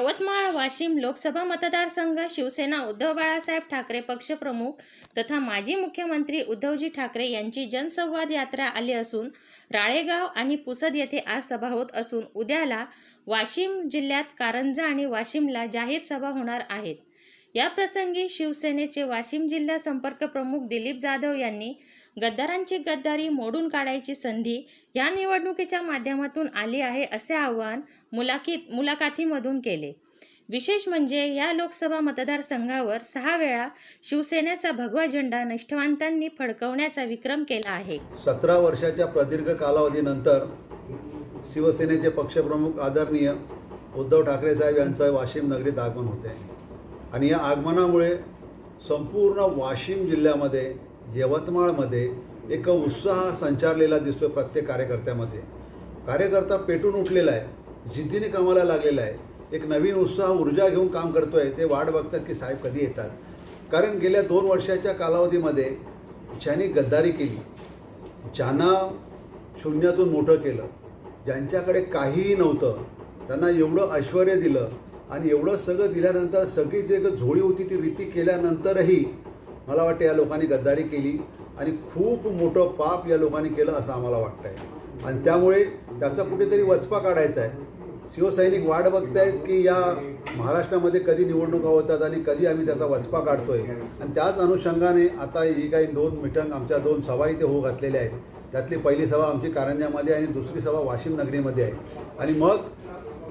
यवतमाळ वाशिम लोकसभा मतदारसंघ शिवसेना उद्धव बाळासाहेब ठाकरे पक्षप्रमुख तथा माजी मुख्यमंत्री उद्धवजी ठाकरे यांची जनसंवाद यात्रा आली असून राळेगाव आणि पुसद येथे आज सभा होत असून उद्याला वाशिम जिल्ह्यात कारंजा आणि वाशिमला जाहीर सभा होणार आहेत. या प्रसंगी शिवसेनेचे वाशिम जिल्हा संपर्क प्रमुख दिलीप जाधव यांनी गद्दारांची गद्दारी मोडून काढायची संधी या निवडणुकीच्या माध्यमातून आली आहे असे आवाहन मुलाखीत मुलाखतीमधून केले. विशेष म्हणजे या लोकसभा मतदारसंघावर सहा वेळा शिवसेनेचा भगवा झेंडा निष्ठवंतांनी फडकवण्याचा विक्रम केला आहे. सतरा वर्षाच्या प्रदीर्घ कालावधीनंतर शिवसेनेचे पक्षप्रमुख आदरणीय उद्धव ठाकरे साहेब यांचं वाशिम नगरीत आगमन होते. आणि या आगमनामुळे संपूर्ण वाशिम जिल्ह्यामध्ये यवतमाळमध्ये एक उत्साह संचारलेला दिसतो आहे प्रत्येक कार्यकर्त्यामध्ये. कार्यकर्ता पेटून उठलेला आहे जिद्दीने कामाला लागलेला आहे. एक नवीन उत्साह ऊर्जा घेऊन काम करतो आहे ते वाट बघतात की साहेब कधी येतात. कारण गेल्या दोन वर्षाच्या कालावधीमध्ये ज्यांनी गद्दारी केली ज्यांना शून्यातून मोठं केलं ज्यांच्याकडे काहीही नव्हतं त्यांना एवढं ऐश्वर दिलं आणि एवढं सगळं दिल्यानंतर सगळी जे झोळी होती ती रीती केल्यानंतरही मला वाटतं या लोकांनी गद्दारी केली आणि खूप मोठं पाप या लोकांनी केलं असं आम्हाला वाटतं आहे आणि त्यामुळे त्याचा कुठेतरी वचपा काढायचा आहे. शिवसैनिक वाट बघतायत की या महाराष्ट्रामध्ये कधी निवडणुका होतात आणि कधी आम्ही त्याचा वचपा काढतोय. आणि त्याच अनुषंगाने आता ही काही दोन मिटंग आमच्या दोन सभा इथे होऊ घातलेल्या आहेत. त्यातली पहिली सभा आमची कारंजामध्ये आणि दुसरी सभा वाशिम नगरीमध्ये आहे. आणि मग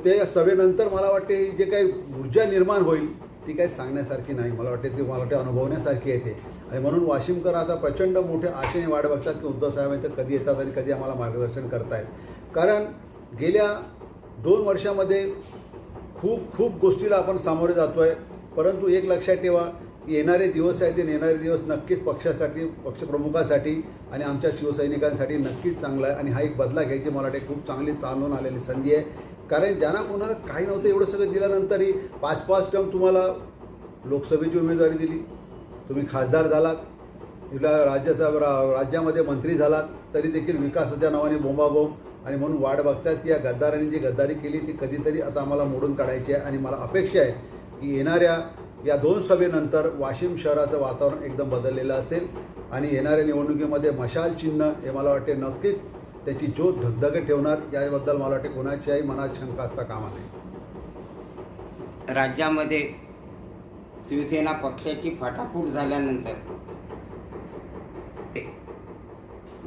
ते सभेनंतर मला वाटते जे काही ऊर्जा निर्माण होईल ती काही सांगण्यासारखी नाही. मला वाटते ती मला वाटते अनुभवण्यासारखी येते आणि म्हणून वाशिमकर आता प्रचंड मोठे आशेने वाट बघतात की उद्धव साहेब इथं कधी येतात आणि कधी आम्हाला मार्गदर्शन करतायत. कारण गेल्या दोन वर्षामध्ये खूप खूप गोष्टीला आपण सामोरे जातो आहे परंतु एक लक्षात ठेवा की येणारे दिवस आहेत ते येणारे दिवस नक्कीच पक्षासाठी पक्षप्रमुखासाठी आणि आमच्या शिवसैनिकांसाठी नक्कीच चांगला आहे. आणि हा एक बदला घ्यायची मला वाटते खूप चांगली चालून आलेली संधी आहे. कारण ज्यांना कोणाला काही नव्हतं एवढं सगळं दिल्यानंतरही पाच पाच टर्म तुम्हाला लोकसभेची उमेदवारी दिली. तुम्ही खासदार झालात. इला राज्यसभा रा- राज्यामध्ये मंत्री झालात. तरी देखील विकासाच्या नावाने बोंबाबोंब. आणि म्हणून वाट बघतात की या गद्दारांनी जी गद्दारी केली ती कधीतरी आता आम्हाला मोडून काढायची आहे. आणि मला अपेक्षा आहे की येणाऱ्या या दोन सभेनंतर वाशिम शहराचं वातावरण एकदम बदललेलं असेल. आणि येणाऱ्या निवडणुकीमध्ये मशाल चिन्ह हे मला वाटते नक्कीच त्याची जो धगधगत ठेवणार याबद्दल मला वाटते कोणाच्याही मनात शंका असता कामा नाही राज्यामध्ये शिवसेना पक्षाची फाटाफूट झाल्यानंतर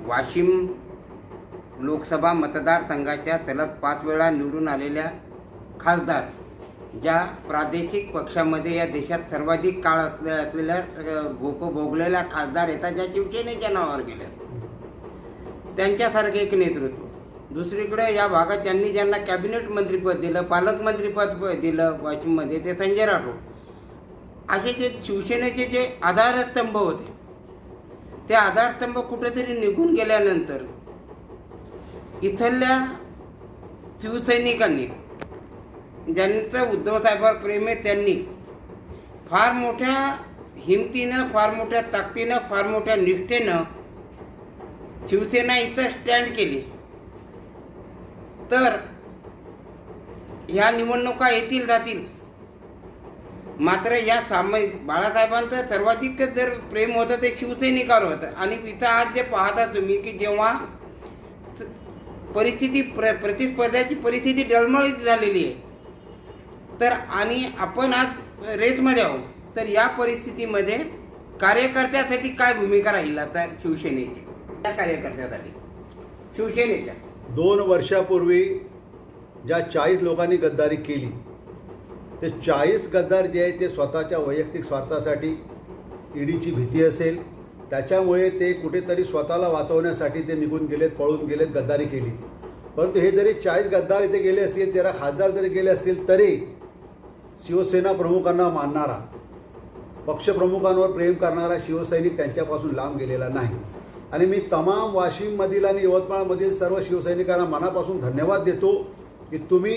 वाशिम लोकसभा मतदारसंघाच्या सलग पाच वेळा निवडून आलेल्या खासदार ज्या प्रादेशिक पक्षामध्ये या देशात सर्वाधिक काळ असल्या असलेल्या अ, भोग भोगलेल्या खासदार येतात ज्या शिवसेनेच्या नावावर गेल्या. त्यांच्यासारखे एक नेतृत्व. दुसरीकडे या भागात त्यांनी ज्यांना कॅबिनेट मंत्रीपद दिलं पालकमंत्रीपद दिलं वाशिममध्ये ते संजय राठोड. असे जे शिवसेनेचे जे आधारस्तंभ होते ते आधारस्तंभ कुठेतरी निघून गेल्यानंतर इथल्या शिवसैनिकांनी ज्यांचं उद्धवसाहेबांवर प्रेम आहे त्यांनी फार मोठ्या हिमतीनं फार मोठ्या ताकदीनं फार मोठ्या निष्ठेनं शिवसेना इथं स्टँड केली. तर ह्या निवडणुका येतील जातील. मात्र या सामाय बाळासाहेबांचं सर्वाधिक जर प्रेम होतं ते शिवसैनिकावर होतं. आणि इथं आज जे पाहता तुम्ही की जेव्हा परिस्थिती प्र प्रतिस्पर्ध्याची परिस्थिती डळमळीत झालेली आहे तर आणि आपण आज रेसमध्ये आहोत तर या परिस्थितीमध्ये कार्यकर्त्यासाठी काय भूमिका राहील आता शिवसेनेची? त्या कार्यकर्त्यासाठी. शिवसेनेच्या. दोन वर्षापूर्वी ज्या चाळीस लोकांनी गद्दारी केली ते चाळीस गद्दार जे आहे ते स्वतःच्या वैयक्तिक स्वार्थासाठी ईडीची भीती असेल. त्याच्यामुळे ते कुठेतरी स्वतःला वाचवण्यासाठी ते निघून गेलेत पळून गेलेत गद्दारी केली. परंतु हे जरी चाळीस गद्दार इथे गेले असतील तेरा खासदार जरी गेले असतील तरी शिवसेना प्रमुखांना मानणारा पक्षप्रमुखांवर प्रेम करणारा शिवसैनिक त्यांच्यापासून लांब गेलेला नाही. आणि मी तमाम वाशिममधील आणि यवतमाळमधील सर्व शिवसैनिकांना मनापासून धन्यवाद देतो की तुम्ही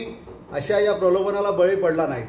अशा या प्रलोभनाला बळी पडला नाही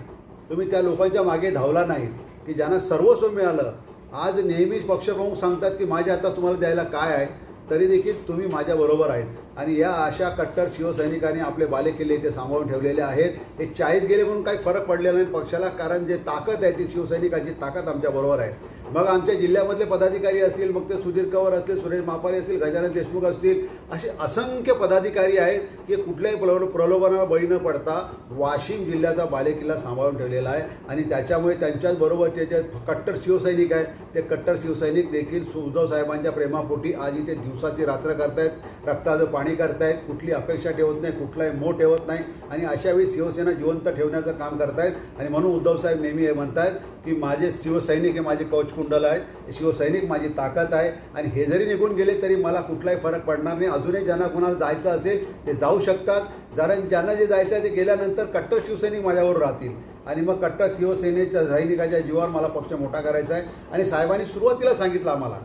तुम्ही त्या लोकांच्या मागे धावला नाही की ज्यांना सर्वस्व मिळालं. आज नेहमीच पक्षप्रमुख सांगतात की माझ्या आता तुम्हाला द्यायला काय आहे तरी देखील तुम्ही माझ्याबरोबर आहेत. आणि या अशा कट्टर शिवसैनिकांनी आपले बालेकिल्ले इथे सांभाळून ठेवलेले आहेत. हे चाळीस गेले म्हणून काही फरक पडलेला नाही पक्षाला कारण जे ताकद आहे ती शिवसैनिकांची ताकद आमच्याबरोबर आहे. मग आमच्या जिल्ह्यामधले पदाधिकारी असतील मग ते सुधीर कवर असतील सुरेश मापारी असतील गजानन देशमुख असतील असे असंख्य पदाधिकारी आहेत की कुठल्याही प्रलो प्रलोभनाला बळी न पडता वाशिम जिल्ह्याचा बालेकिल्ला सांभाळून ठेवलेला आहे. आणि त्याच्यामुळे त्यांच्याच बरोबरचे जे कट्टर शिवसैनिक आहेत ते कट्टर शिवसैनिक देखील उद्धव साहेबांच्या प्रेमापोटी आज इथे दिवसाची रात्र करतायत रक्ताचं पाणी करतायत कुठली अपेक्षा ठेवत नाही कुठलाही मोह ठेवत नाही. आणि अशावेळी शिवसेना जिवंत ठेवण्याचं काम करतायत. आणि म्हणून उद्धव साहेब नेहमी हे म्हणतायत की माझे शिवसैनिक हे माझे कुंडल आहेत शिवसैनिक माझी ताकद आहे. आणि हे जरी निघून गेले तरी मला कुठलाही फरक पडणार नाही. अजूनही ज्यांना कुणाला जायचं असेल ते जाऊ शकतात. कारण ज्यांना जे जायचं आहे ते गेल्यानंतर कट्टर शिवसैनिक माझ्यावर राहतील. आणि मग कट्टर शिवसेनेच्या सैनिकाच्या जीवावर मला पक्ष मोठा करायचा आहे. आणि साहेबांनी सुरुवातीला सांगितलं आम्हाला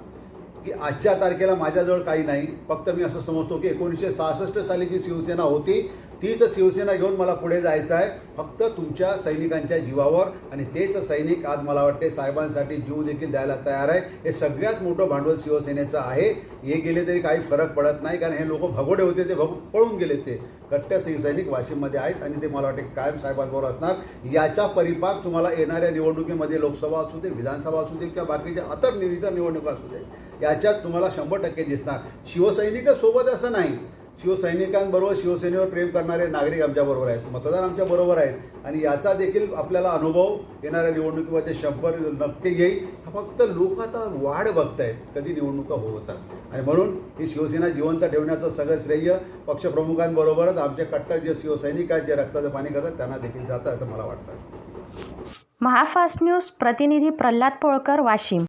की आजच्या तारखेला माझ्याजवळ काही नाही. फक्त मी असं समजतो की एकोणीसशे सहासष्ट साली जी शिवसेना होती तीच शिवसेना घेऊन मला पुढे जायचं आहे. फक्त तुमच्या सैनिकांच्या जीवावर आणि तेच सैनिक आज मला वाटते साहेबांसाठी जीव देखील द्यायला तयार आहे. हे सगळ्यात मोठं भांडवल शिवसेनेचं आहे. हे गेले तरी काही फरक पडत नाही कारण हे लोक भगोडे होते ते भग पळून गेले ते. कट्ट्या सैनिक वाशिममध्ये आहेत आणि ते मला वाटते कायम साहेबांबरोबर असणार. याचा परिपाक तुम्हाला येणाऱ्या निवडणुकीमध्ये लोकसभा असू दे विधानसभा असू दे किंवा बाकीच्या अतर इतर निवडणुका असू दे याच्यात तुम्हाला शंभर टक्के दिसणार. शिवसैनिकच सोबत असं नाही. शिवसैनिकांबरोबर शिवसेनेवर प्रेम करणारे नागरिक आमच्याबरोबर आहेत. मतदार आमच्या बरोबर आहेत. आणि याचा देखील आपल्याला अनुभव येणाऱ्या निवडणुकीमध्ये शंभर नक्की येईल. फक्त लोक आता वाढ बघतायत. कधी निवडणुका होतात. आणि म्हणून ही शिवसेना जिवंत ठेवण्याचं सगळं श्रेय पक्षप्रमुखांबरोबरच आमचे कट्टर जे शिवसैनिक आहेत जे रक्ताचं पाणी करतात त्यांना देखील जातं असं मला वाटतं. महाफास्ट न्यूज प्रतिनिधी प्रल्हाद पोळकर वाशिम.